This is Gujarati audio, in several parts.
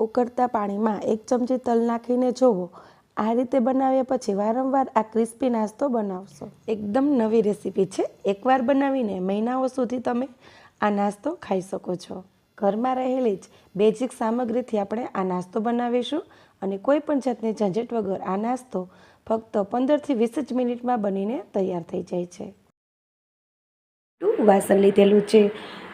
ઉકળતા પાણીમાં એક ચમચી તલ નાખીને જોવો. આ રીતે બનાવ્યા પછી વારંવાર આ ક્રિસ્પી નાસ્તો બનાવશો. એકદમ નવી રેસીપી છે. એકવાર બનાવીને મહિનાઓ સુધી તમે આ નાસ્તો ખાઈ શકો છો. ઘરમાં રહેલી જ બેઝિક સામગ્રીથી આપણે આ નાસ્તો બનાવીશું અને કોઈ પણ જાતની ઝંઝટ વગર આ નાસ્તો ફક્ત પંદરથી વીસ જ મિનિટમાં બનીને તૈયાર થઈ જાય છે. વાસણ લીધેલું છે?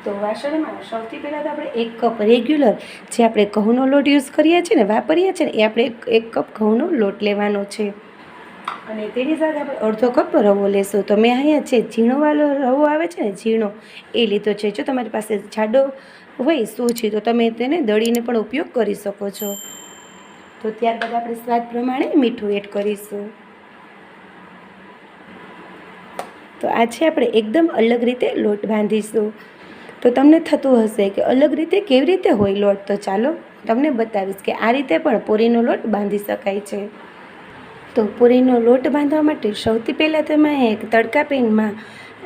તો વાસણમાં સૌથી પહેલાં તો આપણે એક કપ રેગ્યુલર જે આપણે ઘઉંનો લોટ યુઝ કરીએ છીએ ને, વાપરીએ છીએ એ આપણે એક કપ ઘઉંનો લોટ લેવાનો છે. અને તેની સાથે આપણે અડધો કપ રવો લેશું. તો મેં અહીંયા છે ઝીણોવાળો રવો આવે છે ને, ઝીણો, એ લીધો છે. જો તમારી પાસે જાડો હોય, સૂજી, તો તમે તેને દળીને પણ ઉપયોગ કરી શકો છો. તો ત્યારબાદ આપણે સ્વાદ પ્રમાણે મીઠું એડ કરીશું. તો આજે આપણે એકદમ અલગ રીતે લોટ બાંધીશું. તો તમને થતું હશે કે અલગ રીતે કેવી રીતે હોય લોટ? તો ચાલો તમને બતાવીશ કે આ રીતે પણ પૂરીનો લોટ બાંધી શકાય છે. તો પૂરીનો લોટ બાંધવા માટે સૌથી પહેલાં તમે એક તડકા પેનમાં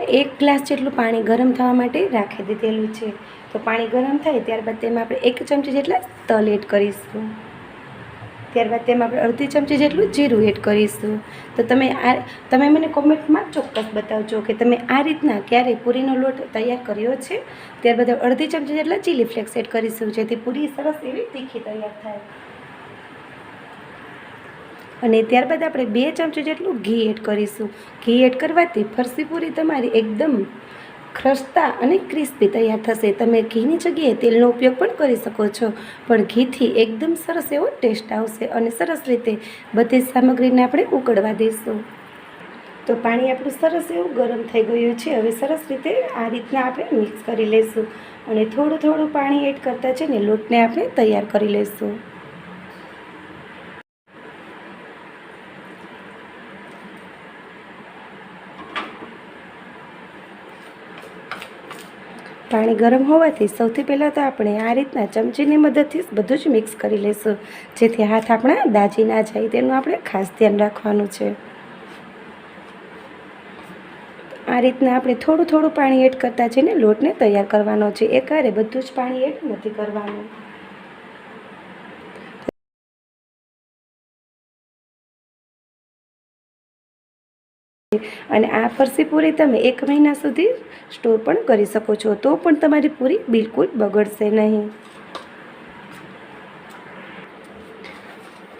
એક ગ્લાસ જેટલું પાણી ગરમ થવા માટે રાખી દીધેલું છે. તો પાણી ગરમ થાય ત્યારબાદ તેમાં આપણે એક ચમચી જેટલા તલ એડ કરીશું. ત્યારબાદ તેમાં આપણે અડધી ચમચી જેટલું જીરું એડ કરીશું. તો તમે આ, તમે મને કોમેન્ટમાં ચોક્કસ બતાવજો કે તમે આ રીતના ક્યારે પૂરીનો લોટ તૈયાર કર્યો છે. ત્યારબાદ અડધી ચમચી જેટલા ચીલી ફ્લેક્સ એડ કરીશું, જેથી પૂરી સરસ એવી તીખી તૈયાર થાય. અને ત્યારબાદ આપણે બે ચમચી જેટલું ઘી એડ કરીશું. ઘી એડ કરવાથી ફરસી પૂરી તમારી એકદમ ખરસતા અને ક્રિસ્પી તૈયાર થશે. તમે ઘીની જગ્યાએ તેલનો ઉપયોગ પણ કરી શકો છો. પણ ઘીથી એકદમ સરસ એવો ટેસ્ટ આવશે અને સરસ રીતે બધી સામગ્રીને આપણે ઉકળવા દઈશું તો પાણી આપણું સરસ એવું ગરમ થઈ ગયું છે. હવે સરસ રીતે આ રીતના આપણે મિક્સ કરી લઈશું અને થોડું થોડું પાણી એડ કરતાં છે ને લોટને આપણે તૈયાર કરી લઈશું પાણી ગરમ હોવાથી સૌથી પહેલાં તો આપણે આ રીતના ચમચીની મદદથી બધું જ મિક્સ કરી લઈશું, જેથી હાથ આપણા દાજી ના જાય. તેનું આપણે ખાસ ધ્યાન રાખવાનું છે. આ રીતના આપણે થોડું થોડું પાણી એડ કરતા જઈને લોટને તૈયાર કરવાનો છે. એકારે બધું જ પાણી એડ નથી કરવાનું. અને આ ફરસી પૂરી તમે એક મહિના સુધી સ્ટોર પણ કરી શકો છો. તો પણ તમારી પૂરી બિલકુલ બગડશે નહીં.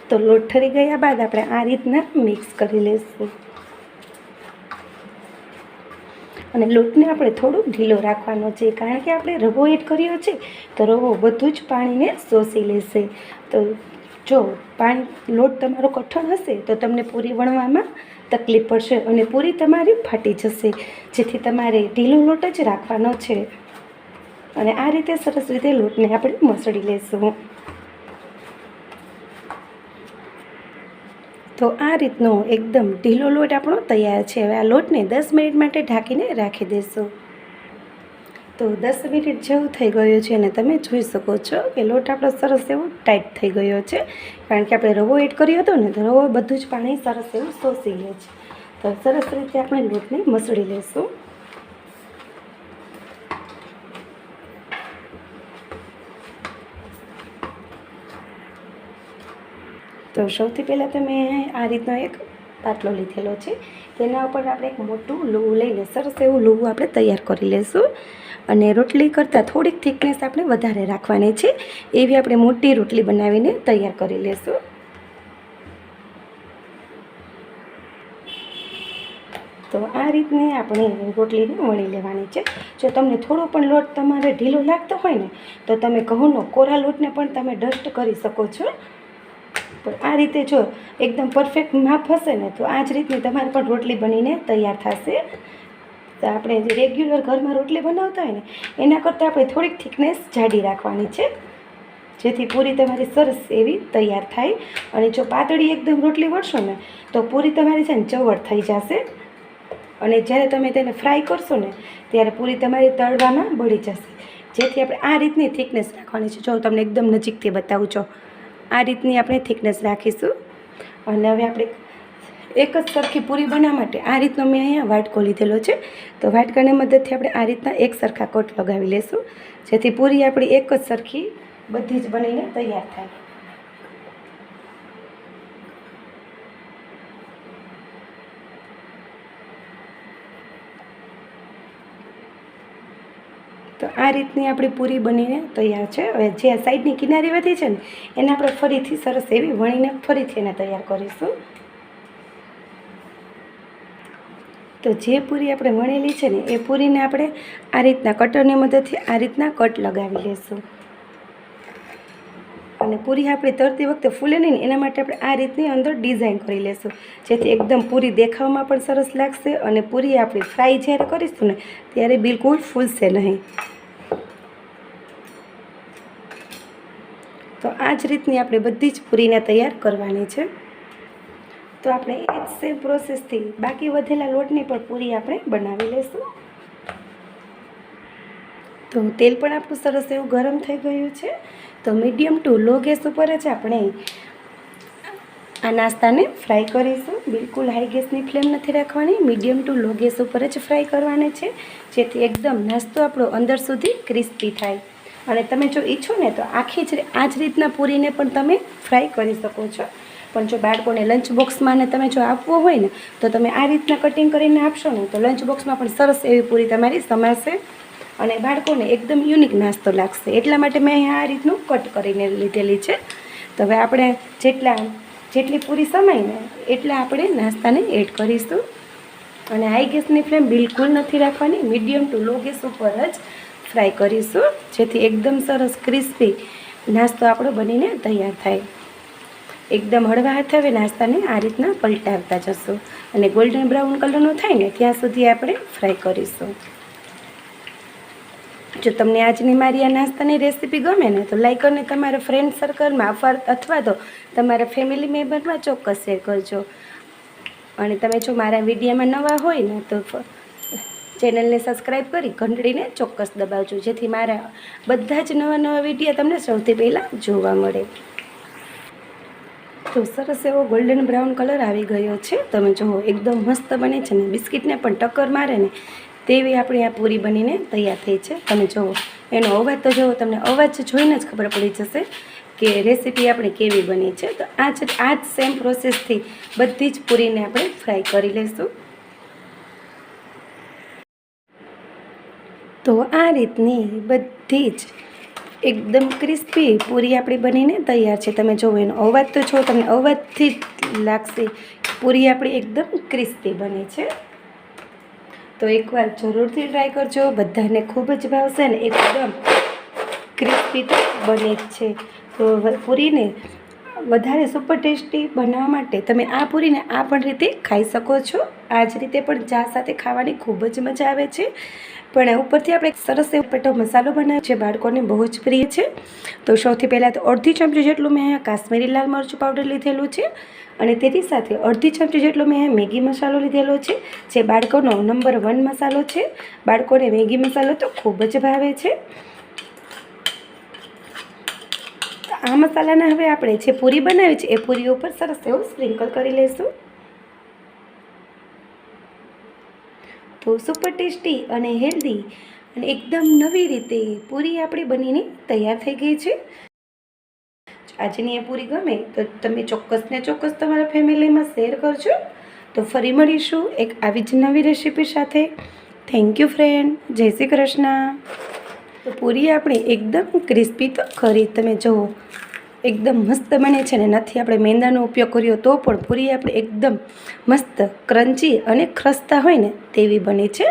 તો લોટ ઠરી ગયા બાદ આપણે આ રીતના મિક્સ કરી લઈશું અને લોટને આપણે થોડું ઢીલો રાખવાનો છે, કારણ કે આપણે રવો એડ કર્યો છે, તો રવો બધું જ પાણીને શોષી લેશે. તો જો પાણી લોટ તમારો કઠણ હશે, તો તમને પૂરી વણવામાં તકલીફ પડશે અને પૂરી તમારી ફાટી જશે. જેથી તમારે ઢીલો લોટ જ રાખવાનો છે. અને આ રીતે સરસ રીતે લોટને આપણે મસળી લઈશું તો આ રીતનો એકદમ ઢીલો લોટ આપણો તૈયાર છે. હવે આ લોટને દસ મિનિટ માટે ઢાંકીને રાખી દઈશું તો દસ મિનિટ જેવું થઈ ગયું છે અને તમે જોઈ શકો છો કે લોટ આપણો સરસ એવો ટાઈટ થઈ ગયો છે. કારણ કે આપણે રવો એડ કર્યો હતો ને, તો રવો બધું જ પાણી સરસ એવું શોષી લે છે. તો સરસ રીતે આપણે લોટને મસળી લઈશું તો સૌથી પહેલાં તમે આ રીતનો એક પાટલો લીધેલો છે. તેના ઉપર આપણે એક મોટું લૂવું લઈને સરસ એવું લૂવું આપણે તૈયાર કરી લઈશું અને રોટલી કરતાં થોડીક થિકનેસ આપણે વધારે રાખવાની છે. એવી આપણે મોટી રોટલી બનાવીને તૈયાર કરી લઈશું તો આ રીતની આપણે રોટલીને વણી લેવાની છે. જો તમને થોડો પણ લોટ તમારે ઢીલો લાગતો હોય ને, તો તમે ઘઉંનો કોરા લોટને પણ તમે ડસ્ટ કરી શકો છો. પણ આ રીતે જો એકદમ પરફેક્ટ માપ હશે ને, તો આ જ રીતની તમારે પણ રોટલી બનીને તૈયાર થશે. તો આપણે જે રેગ્યુલર ઘરમાં રોટલી બનાવતા હોય ને, એના કરતાં આપણે થોડીક થિકનેસ જાડી રાખવાની છે. જેથી પૂરી તમારી સરસ એવી તૈયાર થાય. અને જો પાતળી એકદમ રોટલી વળશો ને, તો પૂરી તમારી છે ને ચવડ થઈ જશે. અને જ્યારે તમે તેને ફ્રાય કરશો ને, ત્યારે પૂરી તમારી તળવામાં બળી જશે. જેથી આપણે આ રીતની થિકનેસ રાખવાની છે. જો હું તમને એકદમ નજીકથી બતાવું છો. આ રીતની આપણે થિકનેસ રાખીશું. અને હવે આપણે એક જ સરખી પૂરી બનાવવા માટે આ રીતનો મેં અહીંયા વાટકો લીધેલો છે. તો વાટકાની મદદથી આપણે આ રીતના એક સરખા કોટ લગાવી લેશું, જેથી પૂરી આપણી એક જ સરખી બધી જ બનીને તૈયાર થાય. તો આ રીતની આપણી પૂરી બનીને તૈયાર છે. હવે જે સાઈડની કિનારી વધી છે ને, એને આપણે ફરીથી સરસ એવી વણીને ફરીથી એને તૈયાર કરીશું. તો જે પૂરી આપણે વણેલી છે ને, એ પૂરીને આપણે આ રીતના કટરની મદદથી આ રીતના કટ લગાવી લેશું. અને પૂરી આપણી તરતી વખતે ફૂલે નહીં એના માટે આપણે આ રીતની અંદર ડિઝાઇન કરી લેશું. જેથી એકદમ પૂરી દેખાવમાં પણ સરસ લાગશે અને પૂરી આપણી ફ્રાય જ્યારે કરીશું ને, ત્યારે બિલકુલ ફૂલશે નહીં. તો આ જ રીતની આપણે બધી જ પૂરીને તૈયાર કરવાની છે. તો આપણે એ જ સેમ પ્રોસેસથી બાકી વધેલા લોટની પણ પૂરી આપણે બનાવી લઈશું. તો તેલ પણ આપણું સરસ એવું ગરમ થઈ ગયું છે. તો મીડિયમ ટુ લો ગેસ ઉપર જ આપણે આ નાસ્તાને ફ્રાય કરીશું. બિલકુલ હાઈ ગેસની ફ્લેમ નથી રાખવાની મીડિયમ ટુ લો ગેસ ઉપર જ ફ્રાય કરવાની છે, જેથી એકદમ નાસ્તો આપણો અંદર સુધી ક્રિસ્પી થાય. અને તમે જો ઈચ્છો ને તો આખી જ આ જ રીતના પૂરીને પણ તમે ફ્રાય કરી શકો છો. પણ જો બાળકોને લંચ બોક્સમાં ને તમે જો આપવો હોય ને, તો તમે આ રીતના કટિંગ કરીને આપશો ને, તો લંચ બોક્સમાં પણ સરસ એવી પૂરી તમારી સમાશે અને બાળકોને એકદમ યુનિક નાસ્તો લાગશે. એટલા માટે મેં આ રીતનું કટ કરીને લીધેલી છે. તો હવે આપણે જેટલા, જેટલી પૂરી સમાય ને, એટલા આપણે નાસ્તાને એડ કરીશું. અને હાઈ ગેસની ફ્લેમ બિલકુલ નથી રાખવાની મીડિયમ ટુ લો ગેસ ઉપર જ ફ્રાય કરીશું, જેથી એકદમ સરસ ક્રિસ્પી નાસ્તો આપણો બનીને તૈયાર થાય. એકદમ હળવા હાથે હવે નાસ્તાને આ રીતના પલટાવતા જશું. અને ગોલ્ડન બ્રાઉન કલરનો થાય ને, ત્યાં સુધી આપણે ફ્રાય કરીશું. જો તમને આજની મારી આ નાસ્તાની રેસીપી ગમે ને, તો લાઈક અને તમારા ફ્રેન્ડ સર્કલમાં ફર, અથવા તો તમારા ફેમિલી મેમ્બરમાં ચોક્કસ શેર કરજો. અને તમે જો મારા વિડીયામાં નવા હોય ને, તો ચેનલને સબસ્ક્રાઈબ કરી ઘંટડીને ચોક્કસ દબાવજો, જેથી મારા બધા જ નવા નવા વિડીયા તમને સૌથી પહેલાં જોવા મળે. તો સરસ એવો ગોલ્ડન બ્રાઉન કલર આવી ગયો છે. તમે જુઓ, એકદમ મસ્ત બને છે ને. બિસ્કિટને પણ ટક્કર મારે ને, તેવી આપણી આ પૂરી બનીને તૈયાર થઈ છે. તમે જુઓ, એનો અવાજ તો જુઓ, તમને અવાજ જોઈને જ ખબર પડી જશે કે રેસીપી આપણે કેવી બની છે. તો આ જ આ જ સેમ પ્રોસેસથી બધી જ પૂરીને આપણે ફ્રાય કરી લઈશું તો આ રીતની બધી જ એકદમ ક્રિસ્પી પૂરી આપણી બનીને તૈયાર છે. તમે જુઓ એનો અવાજ તો છો, તમને અવાજથી જ લાગશે પૂરી આપણી એકદમ ક્રિસ્પી બની છે. તો એકવાર જરૂરથી ટ્રાય કરજો. બધાને ખૂબ જ ભાવશે ને એકદમ ક્રિસ્પી તો બને જ છે. તો પૂરીને વધારે સુપર ટેસ્ટી બનાવવા માટે તમે આ પૂરીને આ પણ રીતે ખાઈ શકો છો. આ જ રીતે પણ ચા સાથે ખાવાની ખૂબ જ મજા આવે છે. પણ ઉપરથી આપણે એક સરસ એવો પેટો મસાલો બનાવ્યો છે બાળકોને બહુ જ પ્રિય છે. તો સૌથી પહેલાં તો અડધી ચમચી જેટલું મેં કાશ્મીરી લાલ મરચું પાવડર લીધેલું છે અને તેની સાથે અડધી ચમચી જેટલો મેં મેગી મસાલો લીધેલો છે, જે બાળકોનો નંબર વન મસાલો છે. બાળકોને મેગી મસાલો તો ખૂબ જ ભાવે છે. આ મસાલાને હવે આપણે જે પૂરી બનાવી છે એ પૂરી ઉપર સરસ એવું સ્પ્રિંકલ કરી લઈશું તો સુપર ટેસ્ટી અને હેલ્ધી અને એકદમ નવી રીતે પૂરી આપણી બનીને તૈયાર થઈ ગઈ છે. આજની એ પૂરી ગમે તો તમે ચોક્કસ ને ચોક્કસ તમારા ફેમિલીમાં શેર કરજો. તો ફરી મળીશું એક આવી જ નવી રેસીપી સાથે. થેન્ક યુ ફ્રેન્ડ જય શ્રી કૃષ્ણ. તો પૂરી આપણી એકદમ ક્રિસ્પી તો ખરી. તમે જુઓ એકદમ મસ્ત બને છે ને નથી આપણે મેંદાનો ઉપયોગ કર્યો તો પણ પૂરી આપણે એકદમ મસ્ત ક્રન્ચી અને ખસ્તા હોય ને તેવી બને છે.